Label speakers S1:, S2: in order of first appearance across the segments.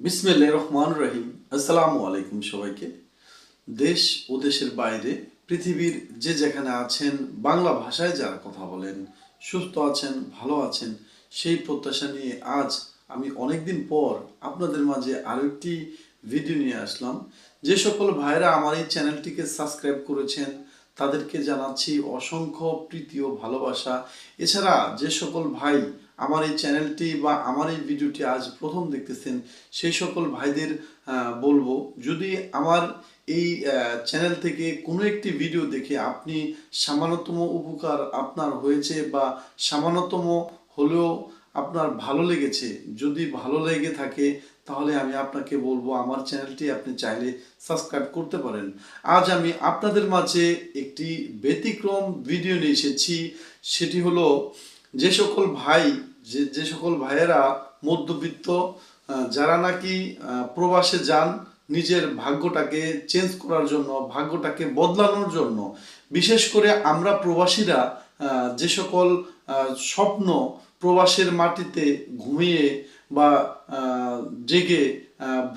S1: বিসমিল্লাহ রহমান রহিম। আসসালামু আলাইকুম সবাইকে। দেশ ও দেশের বাইরে, পৃথিবীর যে যেখানে আছেন, বাংলা ভাষায় যারা কথা বলেন, সুস্থ আছেন, ভালো আছেন, সেই প্রত্যাশা নিয়ে আজ আমি অনেকদিন পর আপনাদের মাঝে আরও একটি ভিডিও নিয়ে আসলাম। যে সকল ভাইরা আমার এই চ্যানেলটিকে সাবস্ক্রাইব করেছেন, তাদেরকে জানাচ্ছি অসংখ্য প্রীতি ও ভালোবাসা। এছাড়া যে সকল ভাই আমার এই চ্যানেলটি বা আমার এই ভিডিওটি আজ প্রথম দেখতেছেন, সেই সকল ভাইদের বলব, যদি আমার এই চ্যানেল থেকে কোনো একটি ভিডিও দেখে আপনি সামান্যতম উপকার আপনার হয়েছে বা সামান্যতম হলেও আপনার ভালো লেগেছে, যদি ভালো লেগে থাকে, তাহলে আমি আপনাকে বলব, আমার চ্যানেলটি আপনি চাইলে সাবস্ক্রাইব করতে পারেন। আজ আমি আপনাদের মাঝে একটি ব্যতিক্রম ভিডিও নিয়ে এসেছি, সেটি হলো যে সকল ভাই যে যে সকল ভাইয়েরা মধ্যবিত্ত যারা নাকি প্রবাসে যান, নিজের ভাগ্যটাকে চেঞ্জ করার জন্য, ভাগ্যটাকে বদলানোর জন্য, বিশেষ করে আমরা প্রবাসীরা যে সকল স্বপ্ন প্রবাসের মাটিতে ঘুমিয়ে বা জেগে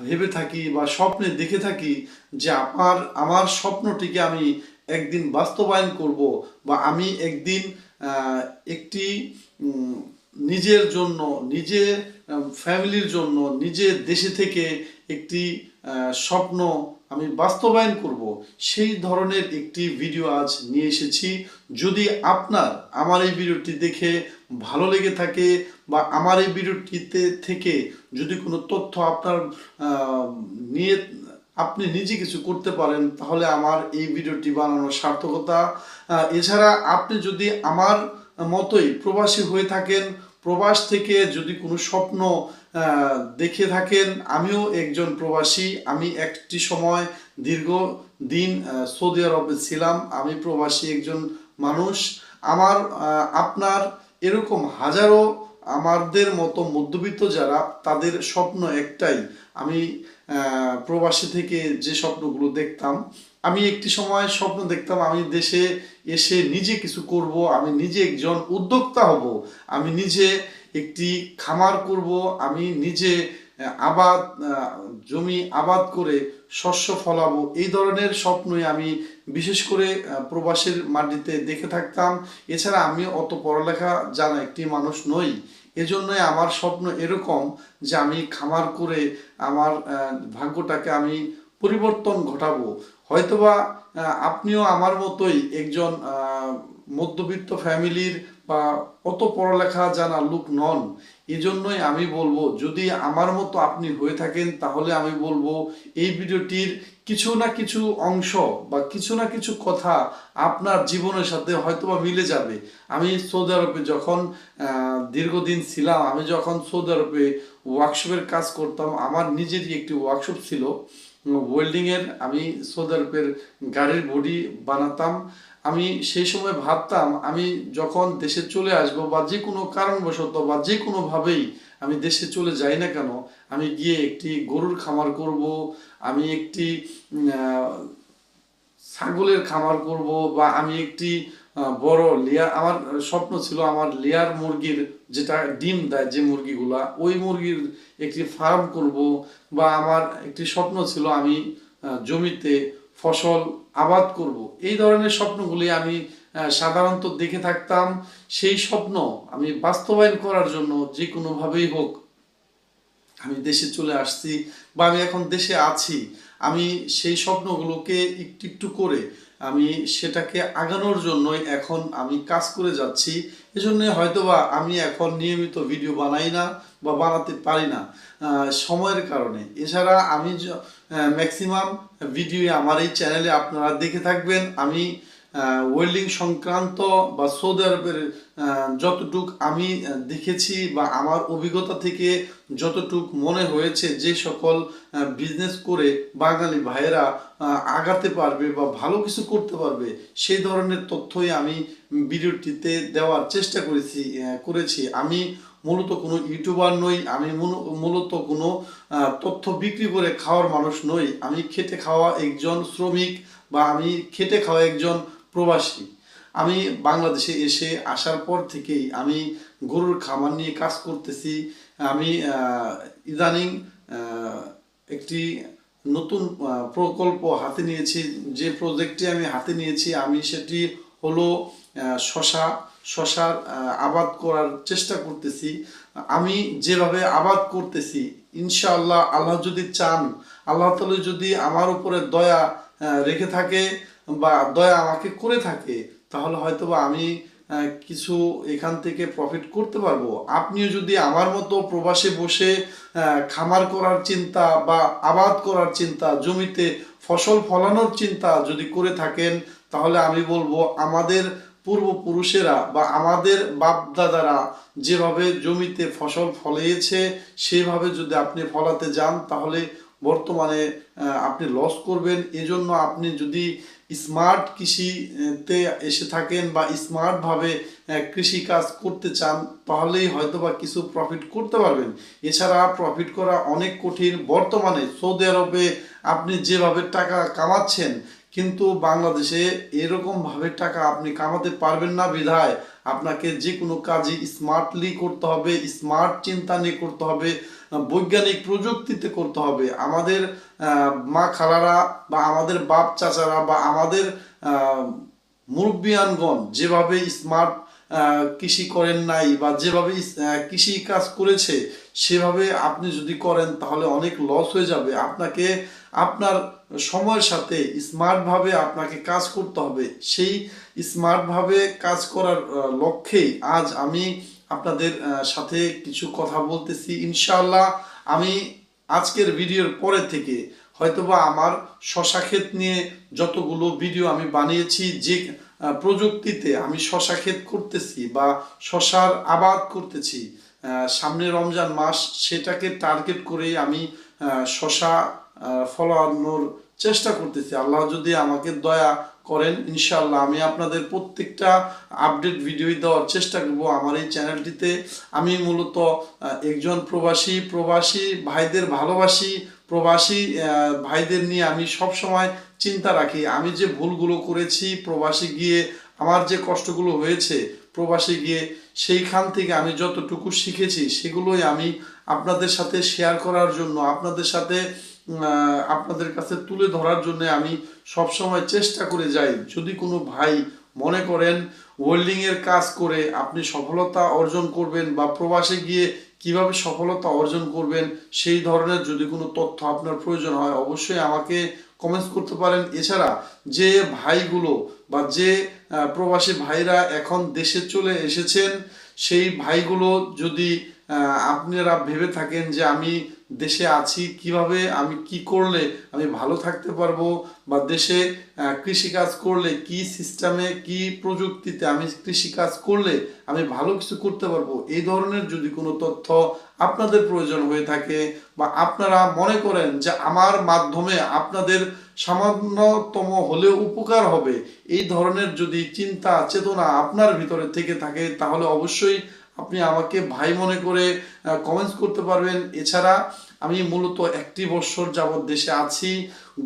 S1: ভেবে থাকি বা স্বপ্নে দেখে থাকি যে আমার আমার স্বপ্নটিকে আমি একদিন বাস্তবায়ন করব বা আমি একদিন একটি নিজের জন্য, নিজে ফ্যামিলির জন্য নিজে দেশে থেকে একটি স্বপ্ন আমি বাস্তবায়ন করব। সেই ধরনের একটি ভিডিও আজ নিয়ে এসেছি। যদি আপনার আমার এই ভিডিওটি দেখে ভালো লেগে থাকে বা আমার এই ভিডিওটিতে থেকে যদি কোনো তথ্য আপনার নিয়ে আপনি নিজে কিছু করতে পারেন, তাহলে আমার এই ভিডিওটি বানানোর সার্থকতা এছাড়া আপনি যদি আমার মতোই প্রবাসী হয়ে থাকেন প্রবাস থেকে যদি কোনো স্বপ্ন দেখে থাকেন, আমিও একজন প্রবাসী, আমি একটি সময় দীর্ঘ দিন সৌদি আরবে ছিলাম, আমি প্রবাসী একজন মানুষ। আমার আপনার এরকম হাজারো আমাদের মতো মধ্যবিত্ত যারা, তাদের স্বপ্ন একটাই, আমি প্রবাসী থেকে যে স্বপ্নগুলো দেখতাম আমি একটি সময় স্বপ্ন দেখতাম, আমি দেশে এসে নিজে কিছু করব, আমি নিজে একজন উদ্যোক্তা হব, আমি নিজে একটি খামার করব, আমি নিজে আবাদ জমি আবাদ করে শস্য ফলাবো, এই ধরনের স্বপ্নই আমি বিশেষ করে প্রবাসের মাটিতে দেখে থাকতাম। এছাড়া আমি অত পড়ালেখা জানা একটি মানুষ নই। এজন্যই আমার স্বপ্ন এরকম যে আমি খামার করে আমার ভাগ্যটাকে আমি পরিবর্তন ঘটাবো। হয়তোবা আপনিও আমার মতোই একজন মধ্যবিত্ত ফ্যামিলির বা অত পড়ালেখা জানা লোক নন। এজন্যই আমি বলব, যদি আমার মতো আপনি হয়ে থাকেন, তাহলে আমি বলব এই ভিডিওটির কিছু না কিছু অংশ বা কিছু না কিছু কথা আপনার জীবনের সাথে হয়তোবা মিলে যাবে। আমি সৌদি আরবে যখন দীর্ঘদিন ছিলাম, আমি যখন সৌদি আরবে ওয়ার্কশপের কাজ করতাম, আমার নিজেরই একটি ওয়ার্কশপ ছিল। ওয়েল্ডিং এর আমি সৌদি আরবের গাড়ির বডি বানাতাম। আমি সেই সময় ভাবতাম, আমি যখন দেশে চলে আসব বা যে কোনো কারণবশত বা যে কোনোভাবেই আমি দেশে চলে যাই না কেন, আমি গিয়ে একটি গরুর খামার করব, আমি একটি ছাগলের খামার করব বা আমি একটি বড় লেয়ার আমার স্বপ্ন ছিল আমার লেয়ার মুরগির যেটা ডিম দেয় যে মুরগিগুলা, ওই মুরগির একটি ফার্ম করব বা আমার একটি স্বপ্ন ছিল আমি জমিতে ফসল আবাদ করব। এই ধরনের স্বপ্নগুলি আমি সাধারণত দেখে থাকতাম। সেই স্বপ্ন আমি বাস্তবায়ন করার জন্য যে কোনোভাবেই হোক আমি দেশে চলে আসছি বা আমি এখন দেশে আছি, আমি সেই স্বপ্নগুলোকে একটু একটু করে আমি সেটাকে আগানোর জন্যই এখন আমি কাজ করে যাচ্ছি। এজন্য হয়তোবা আমি এখন নিয়মিত ভিডিও বানাই না বা বানাতে পারি না সময়ের কারণে। এছাড়া আমি ম্যাক্সিমাম ভিডিও আমার এই চ্যানেলে আপনারা দেখে থাকবেন। আমি ওয়েল্ডিং সংক্রান্ত বা সৌদি আরবের যতটুক আমি দেখেছি বা আমার অভিজ্ঞতা থেকে যতটুক মনে হয়েছে যে সকল বিজনেস করে বাঙালি ভাইয়েরা আগাতে পারবে বা ভালো কিছু করতে পারবে, সেই ধরনের তথ্যই আমি ভিডিওটিতে দেওয়ার চেষ্টা করেছি করেছি। আমি মূলত কোনো ইউটিউবার নই, আমি মূল- মূলত কোনো তথ্য বিক্রি করে খাওয়ার মানুষ নই। আমি খেটে খাওয়া একজন শ্রমিক বা আমি খেটে খাওয়া একজন প্রবাসী। আমি বাংলাদেশে এসে আসার পর থেকেই আমি গরুর খামার নিয়ে কাজ করতেছি। আমি ইদানিং একটি নতুন প্রকল্প হাতে নিয়েছি। যে প্রজেক্টটি আমি হাতে নিয়েছি, আমি সেটি হলো শশা, শশার আবাদ করার চেষ্টা করতেছি। আমি যেভাবে আবাদ করতেছি, ইনশাআল্লাহ আল্লাহ যদি চান, আল্লাহ তালা যদি আমার উপরে দয়া রেখে থাকে বা দয়া আমাকে করে থাকে, তাহলে হয়তোবা আমি কিছু এখান থেকে প্রফিট করতে পারব। আপনিও যদি আমার মতো প্রবাসে বসে খামার করার চিন্তা বা আবাদ করার চিন্তা, জমিতে ফসল ফলানোর চিন্তা যদি করে থাকেন, তাহলে আমি বলব আমাদের পূর্বপুরুষেরা বা আমাদের বাপ দাদারা যেভাবে জমিতে ফসল ফলিয়েছে, সেভাবে যদি আপনি ফলাতে যান, তাহলে বর্তমানে আপনি লস করবেন। এজন্য আপনি যদি স্মার্ট কৃষিতে এসে থাকেন বা স্মার্টভাবে কৃষি কাজ করতে চান, তাহলেই হয়তো বা কিছু প্রফিট করতে পারবেন। এছাড়া প্রফিট করা অনেক কঠিন বর্তমানে। সৌদি আরবে আপনি যেভাবে টাকা কামাচ্ছেন, কিন্তু বাংলাদেশে এরকমভাবে টাকা আপনি কামাতে পারবেন না বিধায় আপনাকে যে কোনো কাজই স্মার্টলি করতে হবে স্মার্ট চিন্তা নিয়ে করতে হবে, বৈজ্ঞানিক প্রযুক্তিতে করতে হবে। আমাদের মা খালারা বা আমাদের বাপ চাচারা বা আমাদের মুরব্বিয়ানগণ যেভাবে স্মার্ট কৃষি করেন নাই বা যেভাবে কৃষি কাজ করেছে, সেভাবে আপনি যদি করেন তাহলে অনেক লস হয়ে যাবে। আপনাকে আপনার সময়ের সাথে স্মার্টভাবে আপনাকে কাজ করতে হবে। সেই স্মার্টভাবে কাজ করার লক্ষ্যেই আজ আমি আপনাদের সাথে কিছু কথা বলতেছি। ইনশাআল্লাহ আমি আজকের ভিডিওর পরে থেকে হয়তোবা আমার শশা ক্ষেত নিয়ে যতগুলো ভিডিও আমি বানিয়েছি, যে প্রযুক্তিতে আমি শশা ক্ষেত করতেছি বা শশার আবাদ করতেছি সামনে রমজান মাস, সেটাকে টার্গেট করেই আমি শশা ফলানোর চেষ্টা করতেছি। আল্লাহ যদি আমাকে দয়া করেন ইনশাল্লাহ আমি আপনাদের প্রত্যেকটা আপডেট ভিডিও দেওয়ার চেষ্টা করব। আমার এই চ্যানেলটিতে আমি মূলত একজন প্রবাসী প্রবাসী ভাইদের ভালোবাসি, প্রবাসী ভাইদের নিয়ে আমি সব সময় চিন্তা রাখি। আমি যে ভুলগুলো করেছি, প্রবাসী গিয়ে আমার যে কষ্টগুলো হয়েছে, প্রবাসী গিয়ে সেইখান থেকে আমি যতটুকু শিখেছি, সেগুলোই আমি আপনাদের সাথে শেয়ার করার জন্য, আপনাদের সাথে আপনাদের কাছে তুলে ধরার জন্য আমি সবসময় চেষ্টা করে যাই। যদি কোনো ভাই মনে করেন ওয়েল্ডিং এর কাজ করে আপনি সফলতা অর্জন করবেন বা প্রবাসে গিয়ে কীভাবে সফলতা অর্জন করবেন, সেই ধরনের যদি কোনো তথ্য আপনার প্রয়োজন হয়, অবশ্যই আমাকে কমেন্টস করতে পারেন। এছাড়া যে ভাইগুলো বা যে প্রবাসী ভাইরা এখন দেশে চলে এসেছেন, সেই ভাইগুলো যদি আপনারা ভেবে থাকেন যে আমি দেশে আছি, কীভাবে আমি কি করলে আমি ভালো থাকতে পারব? বা দেশে কৃষিকাজ করলে কি সিস্টেমে কি প্রযুক্তিতে আমি কৃষিকাজ করলে আমি ভালো কিছু করতে পারব? এই ধরনের যদি কোনো তথ্য আপনাদের প্রয়োজন হয়ে থাকে বা আপনারা মনে করেন যে আমার মাধ্যমে আপনাদের সামান্যতম হলেও উপকার হবে, এই ধরনের যদি চিন্তা, চেতনা আপনার ভিতরে থেকে থাকে, তাহলে অবশ্যই আপনি আমাকে ভাই মনে করে কমেন্টস করতে পারবেন। এছাড়া আমি মূলত একটি বছর যাবৎ দেশে আছি,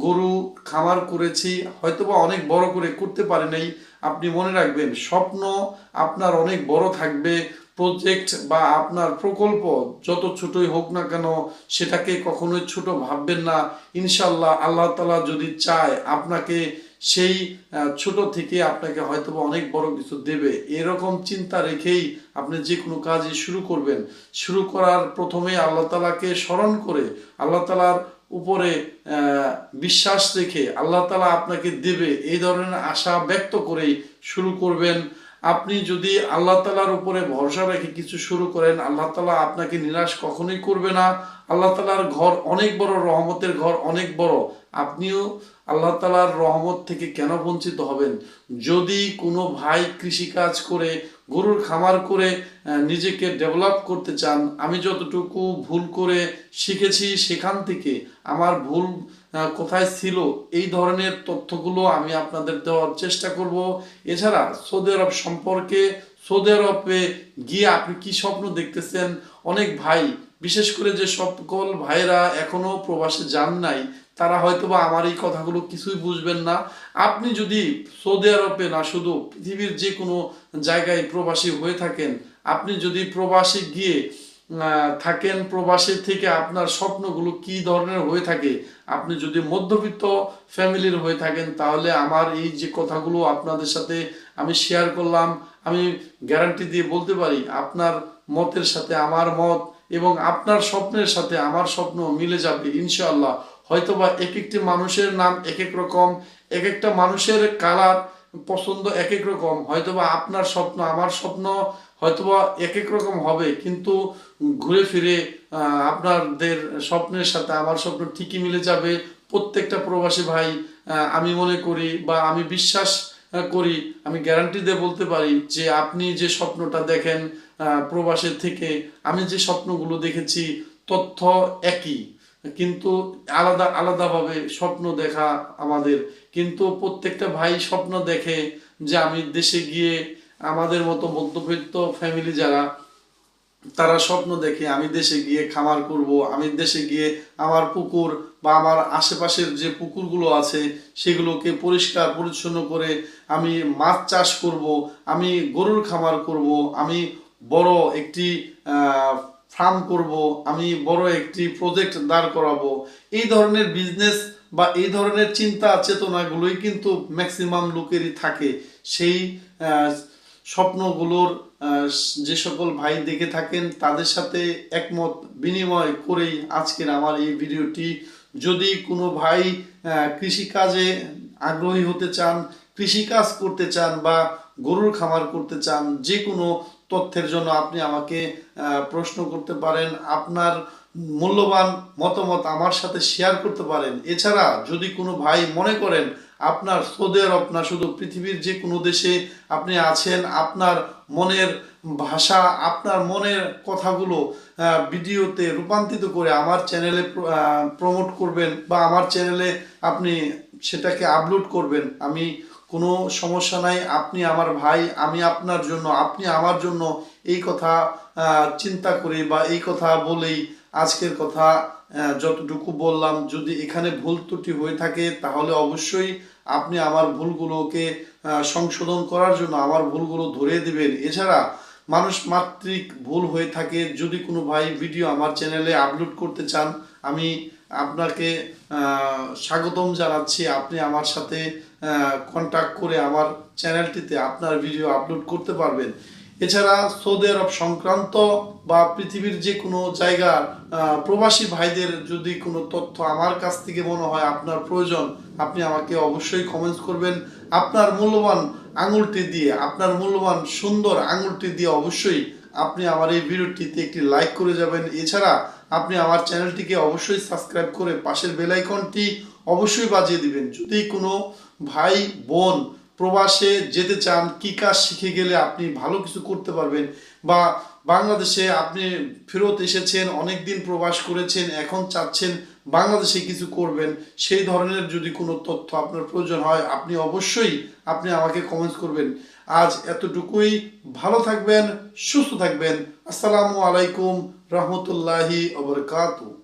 S1: গরু খামার করেছি, হয়তোবা অনেক বড় করে করতে পারি নাই। আপনি মনে রাখবেন, স্বপ্ন আপনার অনেক বড় থাকবে। প্রজেক্ট বা আপনার প্রকল্প যত ছোটই হোক না কেন, সেটাকে কখনোই ছোট ভাববেন না। ইনশাল্লাহ আল্লাহ তালা যদি চায় আপনাকে সেই ছোট থেকে আপনাকে হয়তো অনেক বড় কিছু দেবে। এরকম চিন্তা রেখেই আপনি যে কোনো কাজই শুরু করবেন। শুরু করার প্রথমে আল্লাহ তালাকে স্মরণ করে, আল্লাহ তালার উপরে বিশ্বাস রেখে আল্লাহ তালা আপনাকে দেবে। এই ধরনের আশা ব্যক্ত করেই শুরু করবেন। আপনি যদি আল্লাহ তালার উপরে ভরসা রেখে কিছু শুরু করেন, আল্লাহ তালা আপনাকে নিরাশ কখনোই করবে না। আল্লাহ তালার ঘর অনেক বড়, রহমতের ঘর অনেক বড়। আপনিও আল্লাহ তালার রহমত থেকে কেন বঞ্চিত হবেন? যদি কোনো ভাই কৃষিকাজ করে, গরুর খামার করে নিজেকে ডেভেলপ করতে চান, আমি যতটুকু ভুল করে শিখেছি সেখান থেকে, আমার ভুল কোথায় ছিল, এই ধরনের তথ্যগুলো আমি আপনাদের দেওয়ার চেষ্টা করব। এছাড়া সৌদি আরব সম্পর্কে, সৌদি আরবে গিয়ে আপনি কি স্বপ্ন দেখতেছেন? অনেক ভাই, বিশেষ করে যে সকল ভাইরা এখনও প্রবাসে যান নাই, তারা হয়তোবা আমার এই কথাগুলো কিছুই বুঝবেন না। আপনি যদি সৌদি আরবে না, শুধু পৃথিবীর যে কোনো জায়গায় প্রবাসী হয়ে থাকেন, আপনি যদি প্রবাসী গিয়ে থাকেন প্রবাসী থেকে আপনার স্বপ্নগুলো কি ধরনের হয়ে থাকে? আপনি যদি মধ্যবিত্ত ফ্যামিলির হয়ে থাকেন, তাহলে আমার এই যে কথাগুলো আপনাদের সাথে আমি শেয়ার করলাম, আমি গ্যারান্টি দিয়ে বলতে পারি, আপনার মতের সাথে আমার মত এবং আপনার স্বপ্নের সাথে আমার স্বপ্ন মিলে যাবে, ইনশাআল্লাহ। হয়তোবা এক একটি মানুষের নাম এক এক রকম এক একটা মানুষের কালার পছন্দ এক এক রকম, হয়তোবা আপনার স্বপ্ন আমার স্বপ্ন হয়তোবা এক এক রকম হবে, কিন্তু ঘুরে ফিরে আপনাদের স্বপ্নের সাথে আমার স্বপ্ন ঠিকই মিলে যাবে। প্রত্যেকটা প্রবাসী ভাই আমি মনে করি বা আমি বিশ্বাস করি, আমি গ্যারান্টি দিয়ে বলতে পারি যে আপনি যে স্বপ্নটা দেখেন প্রবাসের থেকে, আমি যে স্বপ্নগুলো দেখেছি, তথ্য একই। কিন্তু আলাদা, আলাদাভাবে স্বপ্ন দেখা আমাদের। কিন্তু প্রত্যেকটা ভাই স্বপ্ন দেখে যে আমি দেশে গিয়ে আমাদের মতো মধ্যবিত্ত ফ্যামিলি যারা, তারা স্বপ্ন দেখে, আমি দেশে গিয়ে খামার করব, আমি দেশে গিয়ে আমার পুকুর বা আমার আশেপাশের যে পুকুরগুলো আছে, সেগুলোকে পরিষ্কার পরিচ্ছন্ন করে আমি মাছ চাষ করব, আমি গরুর খামার করব, আমি বড় একটি ফার্ম করব, আমি বড় একটি প্রজেক্ট দাঁড় করাবো। এই ধরনের বিজনেস বা এই ধরনের চিন্তা চেতনাগুলোই কিন্তু ম্যাক্সিমাম লোকেরই থাকে। সেই স্বপ্নগুলোর যে সকল ভাই দেখে থাকেন, তাদের সাথে একমত, বিনিময় করেই আজকের আমার এই ভিডিওটি। যদি কোনো ভাই কৃষিকাজে আগ্রহী হতে চান, কৃষিকাজ করতে চান বা গরুর খামার করতে চান, যে কোনো তথ্যের জন্য আপনি আমাকে প্রশ্ন করতে পারেন। আপনার মূল্যবান মতামত আমার সাথে শেয়ার করতে পারেন। এছাড়া যদি কোনো ভাই মনে করেন আপনার সৌদি আরব না শুধু পৃথিবীর যে কোনো দেশে আপনি আছেন, আপনার মনের ভাষা, আপনার মনের কথাগুলো ভিডিওতে রূপান্তরিত করে আমার চ্যানেলে প্রমোট করবেন বা আমার চ্যানেলে আপনি সেটাকে আপলোড করবেন। আমি কোনো সমস্যা নাই, আপনি আমার ভাই, আমি আপনার জন্য, আপনি আমার জন্য এই কথা চিন্তা করে বা এই কথা বলেই আজকের কথা যতটুকু বললাম। যদি এখানে ভুল ত্রুটি হয়ে থাকে, তাহলে অবশ্যই আপনি আমার ভুলগুলোকে সংশোধন করার জন্য আমার ভুলগুলো ধরে দেবেন। এছাড়া মানুষ মাত্রিক ভুল হয়ে থাকে। যদি কোনো ভাই ভিডিও আমার চ্যানেলে আপলোড করতে চান, আমি আপনাকে স্বাগতম জানাচ্ছি। আপনি আমার সাথে কন্টাক্ট করে আমার চ্যানেলটিতে আপনার ভিডিও আপলোড করতে পারবেন। এছাড়া সৌদি আরব সংক্রান্ত বা পৃথিবীর যে কোনো জায়গার প্রবাসী ভাইদের যদি কোনো তথ্য আমার কাছ থেকে মনে হয় আপনার প্রয়োজন আপনি আমাকে অবশ্যই কমেন্টস করবেন। আপনার মূল্যবান আঙুলটি দিয়ে, আপনার মূল্যবান সুন্দর আঙুলটি দিয়ে অবশ্যই আপনি আমার এই ভিডিওটিতে একটি লাইক করে যাবেন। এছাড়া আপনি আমার চ্যানেলটিকে অবশ্যই সাবস্ক্রাইব করে পাশের বেল আইকনটি অবশ্যই বাজিয়ে দিবেন। যদি কোনো ভাই, বোন প্রবাসে যেতে চান, কি কাজ শিখে গেলে আপনি ভালো কিছু করতে পারবেন বা বাংলাদেশে আপনি ফেরত এসেছেন অনেক দিন প্রবাস করেছেন, এখন চাচ্ছেন বাংলাদেশে কিছু করবেন, সেই ধরনের যদি কোনো তথ্য আপনার প্রয়োজন হয়, আপনি অবশ্যই আপনি আমাকে কমেন্টস করবেন। আজ এতটুকুই। ভালো থাকবেন, সুস্থ থাকবেন। আসসালামু আলাইকুম, রহমতুল্লাহি